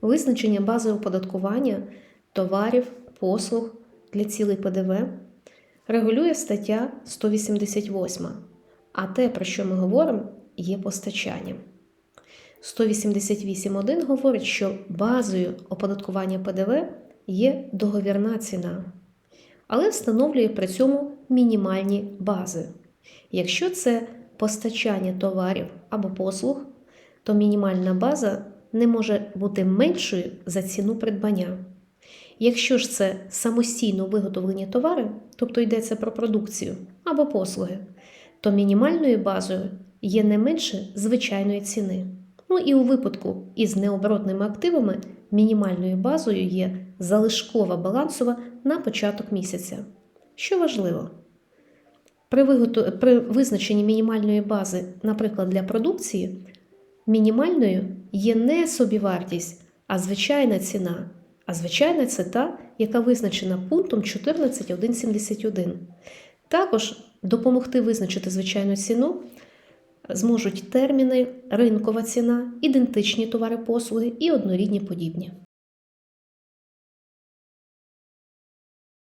Визначення бази оподаткування товарів, послуг для цілей ПДВ регулює стаття 188, а те, про що ми говоримо, є постачанням. 188.1 говорить, що базою оподаткування ПДВ є договірна ціна, але встановлює при цьому мінімальні бази. Якщо це постачання товарів або послуг, то мінімальна база не може бути меншою за ціну придбання. Якщо ж це самостійно виготовлені товари, тобто йдеться про продукцію або послуги, то мінімальною базою є не менше звичайної ціни. Ну і у випадку із необоротними активами мінімальною базою є залишкова балансова на початок місяця. Що важливо, при, визначенні мінімальної бази, наприклад, для продукції, мінімальною є не собівартість, а звичайна ціна. А звичайна це та, яка визначена пунктом 14.171. Також допомогти визначити звичайну ціну зможуть терміни ринкова ціна, ідентичні товари послуги і однорідні подібні.